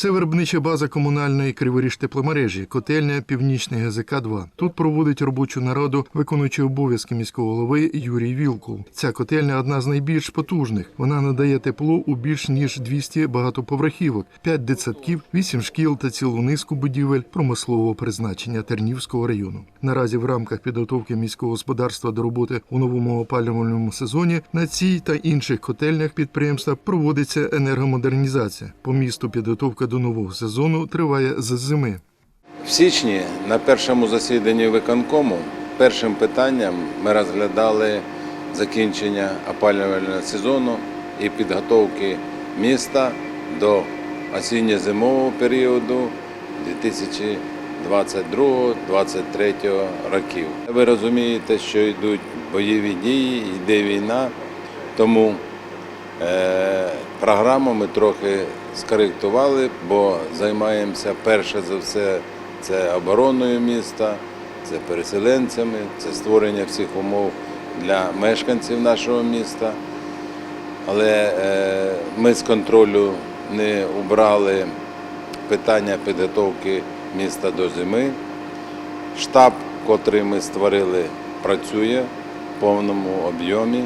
Це виробнича база комунальної криворіж тепломережі, котельня Північний ГЗК 2 Тут проводить робочу нараду виконуючий обов'язки міського голови Юрій Вілкул. Ця котельня одна з найбільш потужних. Вона надає тепло у більш ніж 200 багатоповерхівок, 5 дитсадків, 8 шкіл та цілу низку будівель промислового призначення Тернівського району. Наразі в рамках підготовки міського господарства до роботи у новому опалювальному сезоні на цій та інших котельнях підприємства проводиться енергомодернізація. По місту підготовка до нового сезону триває з зими. В січні на першому засіданні виконкому першим питанням ми розглядали закінчення опалювального сезону і підготовки міста до осінньо-зимового періоду 2022-2023 років. Ви розумієте, що йдуть бойові дії, йде війна, тому Е, Програму ми трохи скоректували, бо займаємося перше за все це обороною міста, це переселенцями, це створення всіх умов для мешканців нашого міста. Але е, ми з контролю не убрали питання підготовки міста до зими. Штаб, котрий ми створили, працює в повному об'ємі.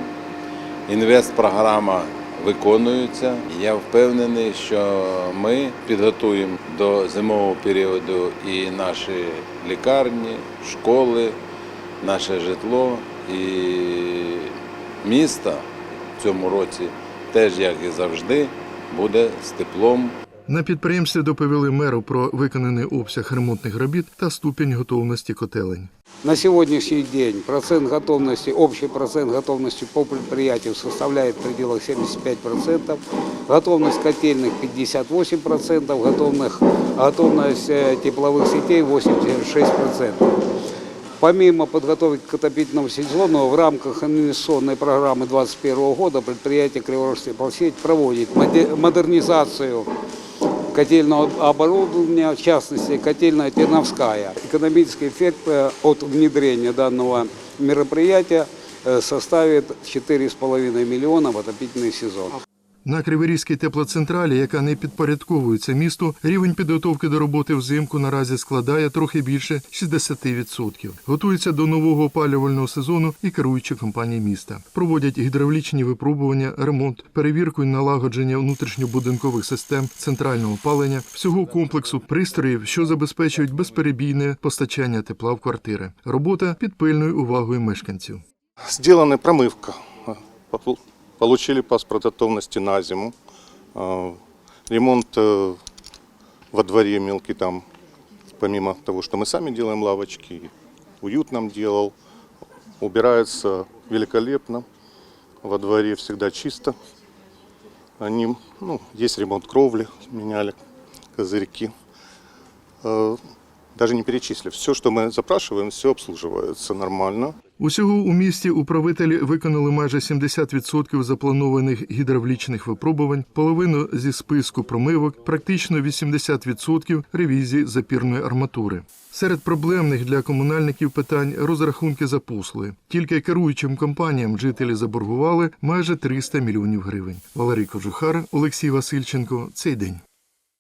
Інвестпрограма виконується. Я впевнений, що ми підготуємо до зимового періоду і наші лікарні, школи, наше житло і місто в цьому році теж, як і завжди, буде з теплом. На підприємстві доповіли меру про виконаний обсяг ремонтних робіт та ступінь готовності котелень. На сегодняшний день процент готовности, общий процент готовности по предприятию составляет в пределах 75%, готовность котельных 58%, готовность, готовность э, тепловых сетей 86%. Помимо подготовки к отопительному сезону, в рамках инвестиционной программы 2021 года предприятие Криворожская теплосеть проводит моде- модернизацию котельного оборудования, в частности, котельная Терновская. Экономический эффект э, от внедрения данного мероприятия э, составит 4,5 миллиона в отопительный сезон. На Криворізькій теплоцентралі, яка не підпорядковується місту, рівень підготовки до роботи взимку наразі складає трохи більше 60%. Готується до нового опалювального сезону і керуючі компанії міста. Проводять гідравлічні випробування, ремонт, перевірку і налагодження внутрішньобудинкових систем центрального опалення, всього комплексу пристроїв, що забезпечують безперебійне постачання тепла в квартири. Робота під пильною увагою мешканців. Сделана промывка. Получили паспорт готовности на зиму. А, Ремонт э, во дворе мелкий там, помимо того, что мы сами делаем лавочки, уют нам делал. Убирается великолепно. Во дворе всегда чисто. Они, ну, есть ремонт кровли, меняли козырьки. Даже не перечислив. Все, что мы запрашиваем, все обслуживается нормально. Усього у місті управителі виконали майже 70% запланованих гідравлічних випробувань, половину зі списку промивок, практично 80% ревізії запірної арматури. Серед проблемних для комунальників питань розрахунки за послуги. Тільки керуючим компаніям жителі заборгували майже 300 мільйонів гривень. Валерій Кожухар, Олексій Васильченко. Цей день.